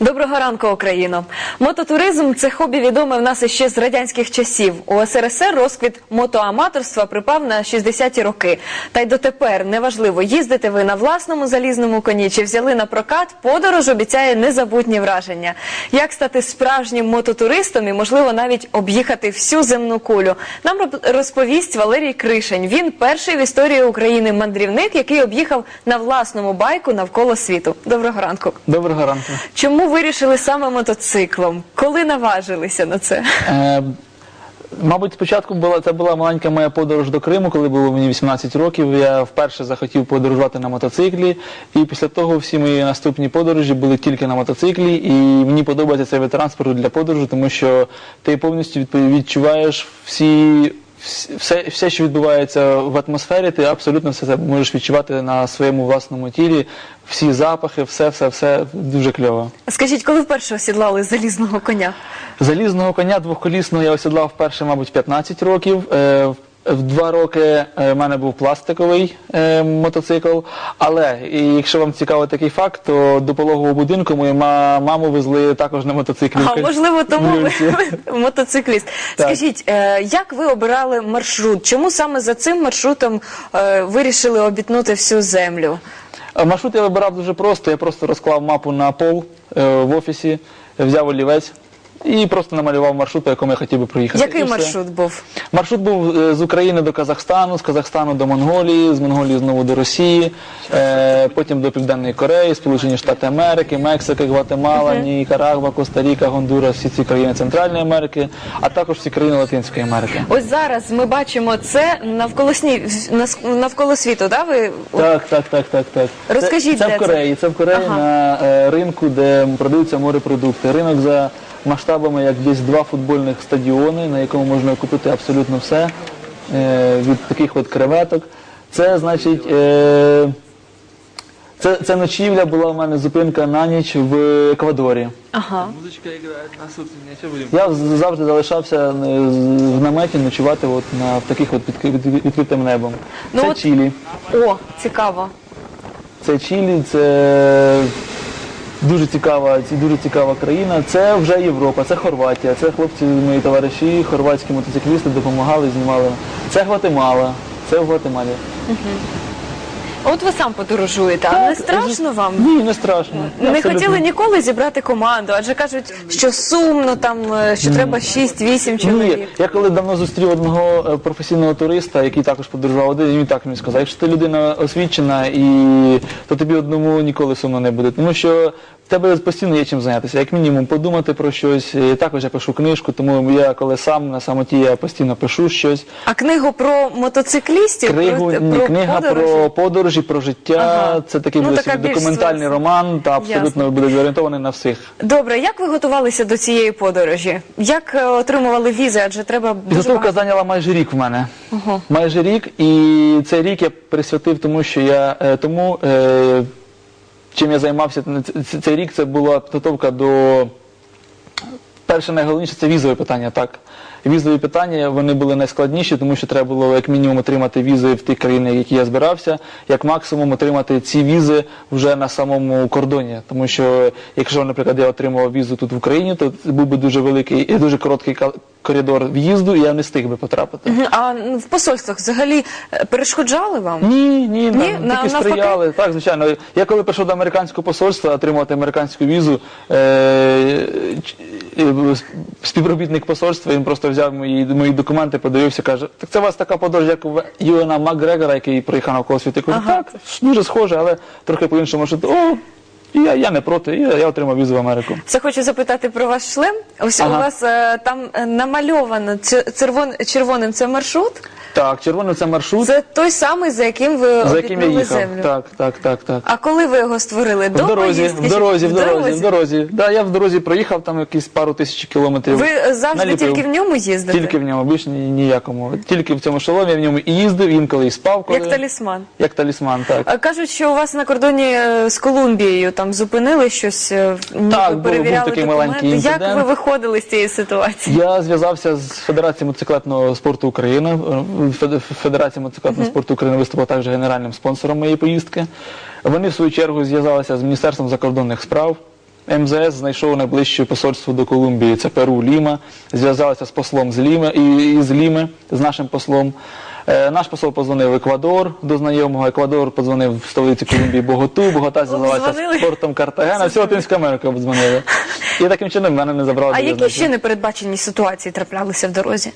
Доброго ранку, Україно! Мототуризм це хобі відоме в нас іще з радянських часів. У СРСР розквіт мотоаматорства припав на 60-ті роки. Та й дотепер неважливо, їздите ви на власному залізному коні чи взяли на прокат. Подорож обіцяє незабутні враження. Як стати справжнім мототуристом і, можливо, навіть об'їхати всю земну кулю. Нам розповість Валерій Кришень. Він перший в історії України мандрівник, який об'їхав на власному байку навколо світу. Доброго ранку. Доброго ранку. Чому вирішили саме мотоциклом? Коли наважилися на це? Е, мабуть, спочатку була це була маленька моя подорож до Криму, коли було мені 18 років. Я вперше захотів подорожувати на мотоциклі, і після того всі мої наступні подорожі були тільки на мотоциклі. І мені подобається цей вид транспорту для подорожі, тому що ти повністю відчуваєш всі. Вс- Все, все, що відбувається в атмосфері, ти абсолютно все це можеш відчувати на своєму власному тілі. Всі запахи, все, все, все дуже кльово. Скажіть, коли вперше осідлали залізного коня? Залізного коня двохколісного я осідлав вперше, мабуть, 15 років. Е, в- два роки е, в мене був пластиковий е, мотоцикл. Але якщо вам цікавий такий факт, то до пологового будинку мою ма- маму везли також на мотоциклі. А можливо, тому ви, мотоцикліст. Скажіть, е, як ви обирали маршрут? Чому саме за цим маршрутом вирішили обітнути всю землю? Маршрут я вибирав дуже просто. Я просто розклав мапу на пол в офісі, взяв олівець і просто намалював маршрут, по якому я хотів би проїхати. Який І все. маршрут був? Маршрут був е, з України до Казахстану, з Казахстану до Монголії, з Монголії знову до Росії, е, потім до Південної Кореї, Сполучені Штати Америки, Мексика, Гватемала, Нікарагва, Коста-Ріка, Гондурас, всі ці країни Центральної Америки, а також всі країни Латинської Америки. Ось зараз ми бачимо це навколо сні нас- навколо світу. Да? Ви Так, так, так, так, так. Розкажіть, це, де в це? Кореї. Це в Кореї Ага. на е, ринку, де продаються морепродукти. Ринок за масштабами як десь два футбольних стадіони, на якому можна купити абсолютно все е, від таких от креветок. Це значить. Е, це, це ночівля була в мене зупинка на ніч в Еквадорі. ага. На ничего будем. Я завжди залишався е, в наметі ночувати от на в таких от відкритим небом. Ну це от- Чилі. О, цікаво. Це Чилі, це дуже цікава, дуже цікава країна. Це вже Європа, це Хорватія. Це хлопці, мої товариші, хорватські мотоциклісти допомагали, знімали. Це Гватемала. Це в Гватемалі. От ви сам подорожуєте, а не страшно вам? Ні, не страшно. Не Абсолютно. хотіли ніколи зібрати команду, адже кажуть, що сумно там, е, що треба 6-8 Ні, чоловік. я коли давно зустрів одного е, професійного туриста, який також подорожував один, він так мені сказав, якщо ти людина освічена, і то тобі одному ніколи сумно не буде. Тому що в тебе постійно є чим зайнятися. Як мінімум подумати про щось. І також я пишу книжку, тому я коли сам на самоті я постійно пишу щось. А книгу про мотоциклістів, Книгу, про, ні, про книга подорожі? про подорожі, про життя. Ага. Це такий Ну, буде така собі більш документальний роман, та абсолютно Ясно. буде зорієнтований на всіх. Добре, як ви готувалися до цієї подорожі? Як е, отримували візи? Адже треба Підготовка багато... зайняла майже рік в мене. Ого. Майже рік, і цей рік я присвятив тому, що я е, тому, е, чим я займався цей рік, це була підготовка до перше найголовніше це візове питання. Так, візові питання вони були найскладніші, тому що треба було як мінімум отримати візи в ті країни, які я збирався, як максимум отримати ці візи вже на самому кордоні. Тому що якщо, наприклад, я отримував візу тут в Україні, то це був би дуже великий і дуже короткий коридор в'їзду, і я не встиг би потрапити. А в посольствах взагалі е, перешкоджали вам? Ні, ні, нам Ні? На- тільки навпаки? сприяли. Так, звичайно. Я коли прийшов до американського посольства отримувати американську візу, е, е, співробітник посольства, він просто взяв мої, мої документи, подивився, каже, так це у вас така подорож, як у Юена Макгрегора, який приїхав на коло світу. Кажу, Ага. так, дуже схоже, але трохи по-іншому. Що, О, і я, я не проти, і я, я отримав візу в Америку. Це хочу запитати про ваш шлем. Ось Ага. у вас е, там намальовано червон, червоним це маршрут. Так, червоний це маршрут, Це той самий, за яким ви за яким я їхав. землю. Так, так, так, так. А коли ви його створили? До В дорозі, поїздки в дорозі, в дорозі, в дорозі. Да, я в дорозі проїхав там якісь пару тисяч кілометрів. Ви завжди Наліпив. тільки в ньому їздите? Тільки в ньому, більше ні- ніякому. Тільки в цьому шоломі я в ньому і їздив, інколи і спав. Коли... Як талісман. Як талісман, так. А Кажуть, що у вас на кордоні е, з Колумбією там зупинили щось, е, ніби Так, був- був такий документи. маленький Як інцидент. ви виходили з цієї ситуації? Я зв'язався з Федерацією мотоциклетного спорту України. Е, Федерація мотоциклетного спорту України виступила також генеральним спонсором моєї поїздки. Вони, в свою чергу, зв'язалися з Міністерством закордонних справ. МЗС знайшов найближче посольство до Колумбії, це Перу Ліма. Зв'язалися з послом з Ліми і, і з Ліми, з нашим послом. Е, наш посол позвонив в Еквадор до знайомого. Еквадор подзвонив в столиці Колумбії Боготу. Богота зв'язалася з портом Картагена. Всю Латинську Америку обдзвонили. І таким чином мене не забрали. А які ще непередбачені ситуації траплялися в дорозі?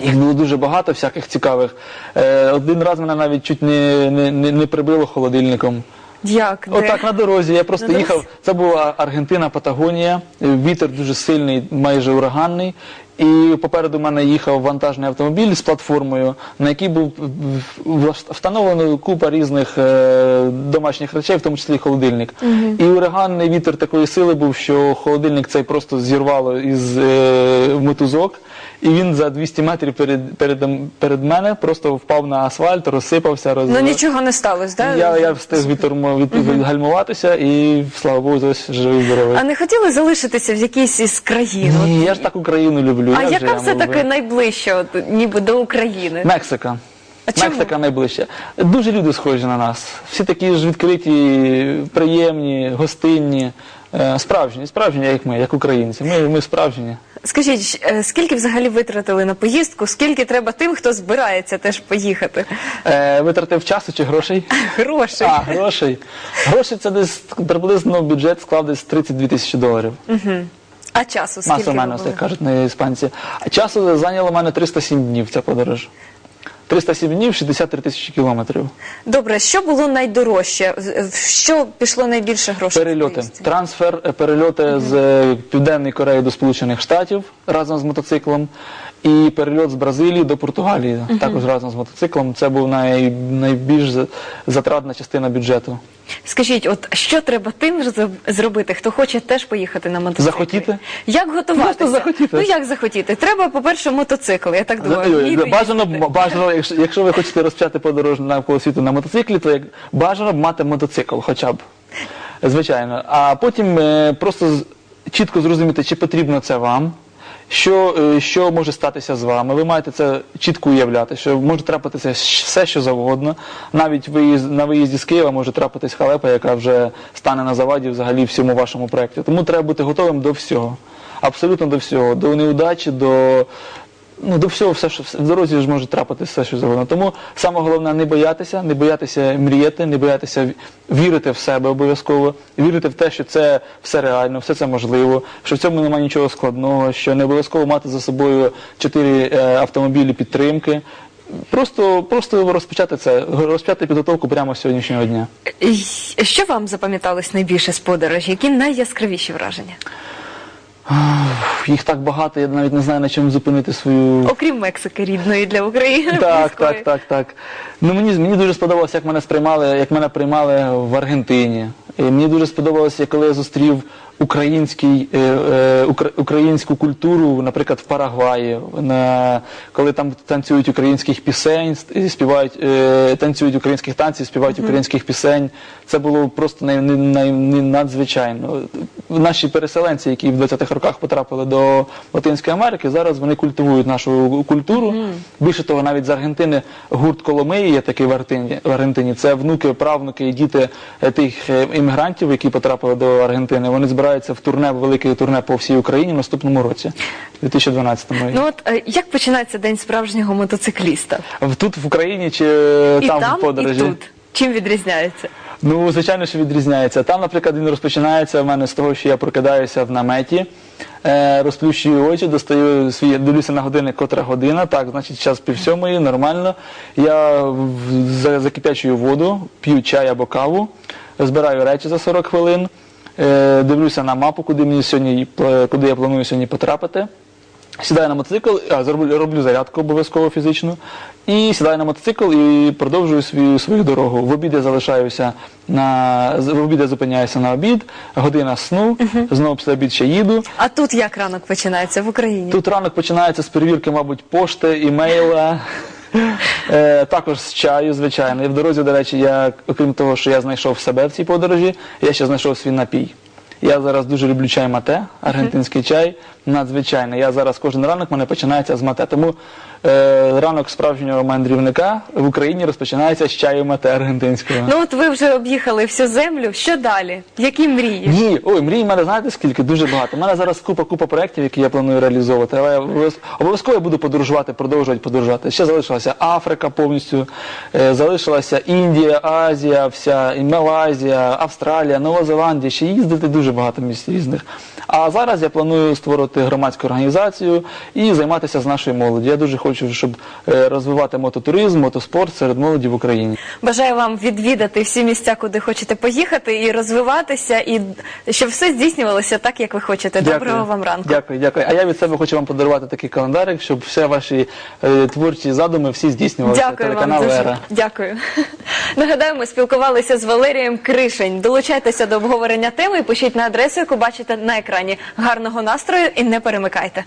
Їх було дуже багато, всяких цікавих. Е, один раз мене навіть чуть не, не, не, не прибило холодильником. Як? Де? Отак на дорозі. Я просто На дорозі? їхав. Це була Аргентина, Патагонія. Вітер дуже сильний, майже ураганний. І попереду мене їхав вантажний автомобіль з платформою, на якій був встановлено купа різних е, домашніх речей, в тому числі холодильник. І ураганний вітер такої сили був, що холодильник цей просто зірвало із е, мотузок. І він за 200 метрів перед, перед, перед мене просто впав на асфальт, розсипався, роз... Ну нічого не сталося, так? Я, я встиг відтормо- від, відгальмуватися і, слава Богу, живий здоровий. А не хотіли залишитися в якійсь із країн? От Ні, я ж так Україну люблю. А як же яка я все-таки би? найближча, от, ніби до України? Мексика. А чому? Мексика найближче. Дуже люди схожі на нас. Всі такі ж відкриті, приємні, гостинні, е, справжні, справжні, як ми, як українці. Ми, ми справжні. Скажіть, е, скільки взагалі витратили на поїздку? Скільки треба тим, хто збирається теж поїхати? Е, витратив часу чи грошей? Грошей. А, грошей. Гроші це десь приблизно бюджет склав десь 32 тисячі доларів. А часу скільки? Маса мене, були? як кажуть на іспанці. А часу зайняло мене 307 днів ця подорож. 307 днів, 63 тисячі кілометрів. Добре, що було найдорожче? В що пішло найбільше грошей? Перельоти. поїздці? Трансфер, е, перельоти з е, Південної Кореї до Сполучених Штатів разом з мотоциклом. І перельот з Бразилії до Португалії також разом з мотоциклом. Це був най, найбільш за- затратна частина бюджету. Скажіть, от що треба тим ж зробити, хто хоче теж поїхати на мотоциклі? Захотіти? Як готуватися? Просто захотіти. Ну як захотіти? Треба, по-перше, мотоцикл, я так думаю. Ой, вміти Бажано, їздити. бажано якщо, якщо ви хочете розпочати подорож навколо світу на мотоциклі, то як бажано б мати мотоцикл, хоча б. Звичайно. А потім е, просто з- чітко зрозуміти, чи потрібно це вам. Що, е, що може статися з вами? Ви маєте це чітко уявляти, що може трапитися все, що завгодно. Навіть виїзд, на виїзді з Києва може трапитись халепа, яка вже стане на заваді взагалі всьому вашому проєкті. Тому треба бути готовим до всього. Абсолютно до всього. До неудачі, до, ну, до всього, все, що в дорозі ж може трапитися все, що завгодно. Тому саме головне не боятися, не боятися мріяти, не боятися вірити в себе обов'язково, вірити в те, що це все реально, все це можливо, що в цьому немає нічого складного, що не обов'язково мати за собою чотири е, автомобілі підтримки. Просто, просто розпочати це, розпочати підготовку прямо з сьогоднішнього дня. Що вам запам'яталось найбільше з подорожі? Які найяскравіші враження? Їх так багато, я навіть не знаю на чому зупинити свою Окрім Мексики рідної для України. Так, так, так, так. Ну мені мені дуже сподобалося, як мене сприймали, як мене приймали в Аргентині. І мені дуже сподобалося, коли я зустрів український, е, е, укра- українську культуру, наприклад, в Парагваї, на, коли там танцюють українських пісень, співають, е, танцюють українських танців, співають українських пісень. Це було просто най, най, най- надзвичайно. Наші переселенці, які в 20-х роках потрапили до Латинської Америки, зараз вони культивують нашу культуру. Більше того, навіть з Аргентини гурт Коломиї є такий в Аргентині. В Аргентині. Це внуки, правнуки і діти тих іммігрантів, які потрапили до Аргентини. Вони збираються в турне, велике турне по всій Україні в наступному році, 2012-му. Ну от е, як починається день справжнього мотоцикліста? Тут в Україні чи е, І там, там, в подорожі? і тут. Чим відрізняється? Ну, звичайно, що відрізняється. Там, наприклад, він розпочинається в мене з того, що я прокидаюся в наметі, е, розплющую очі, достаю свій, дивлюся на годинник, котра година, так, значить, час пів сьомої, нормально. Я в- за- закипячую воду, п'ю чай або каву, збираю речі за 40 хвилин, дивлюся на мапу, куди мені сьогодні, е, куди я планую сьогодні потрапити. Сідаю на мотоцикл, а, зроблю, роблю зарядку обов'язково фізичну, і сідаю на мотоцикл і продовжую свою, свою дорогу. В обід я залишаюся на в обід я зупиняюся на обід, година сну, знову після обід ще їду. А тут як ранок починається в Україні? Тут ранок починається з перевірки, мабуть, пошти, імейла. Е, також з чаю, звичайно. І в дорозі, до речі, я, окрім того, що я знайшов себе в цій подорожі, я ще знайшов свій напій. Я зараз дуже люблю чай мате, аргентинський чай, надзвичайно. Я зараз кожен ранок мене починається з мате. Тому е, ранок справжнього мандрівника в Україні розпочинається з чаю мате аргентинського. Ну от ви вже об'їхали всю землю. Що далі? Які мрії? Ні, ой, мрій в мене знаєте скільки? Дуже багато. У мене зараз купа купа проєктів, які я планую реалізовувати. Але я обов'язково я буду подорожувати, продовжувати подорожувати. Ще залишилася Африка повністю, е, залишилася Індія, Азія, вся і Малайзія, Австралія, Нова Зеландія. Ще їздити дуже багато місць різних. А зараз я планую створити громадську організацію і займатися з нашою молоді. Я дуже хочу, щоб е, розвивати мототуризм, мотоспорт серед молоді в Україні. Бажаю вам відвідати всі місця, куди хочете поїхати, і розвиватися, і щоб все здійснювалося так, як ви хочете. Доброго вам ранку. Дякую, дякую. А я від себе хочу вам подарувати такий календарик, щоб всі ваші е, творчі задуми всі здійснювалися. Дякую вам дуже. «Ера». Дякую. Нагадаю, ми спілкувалися з Валерієм Кришень. Долучайтеся до обговорення теми і пишіть на адресу, яку бачите на екрані. Гарного настрою і не перемикайте.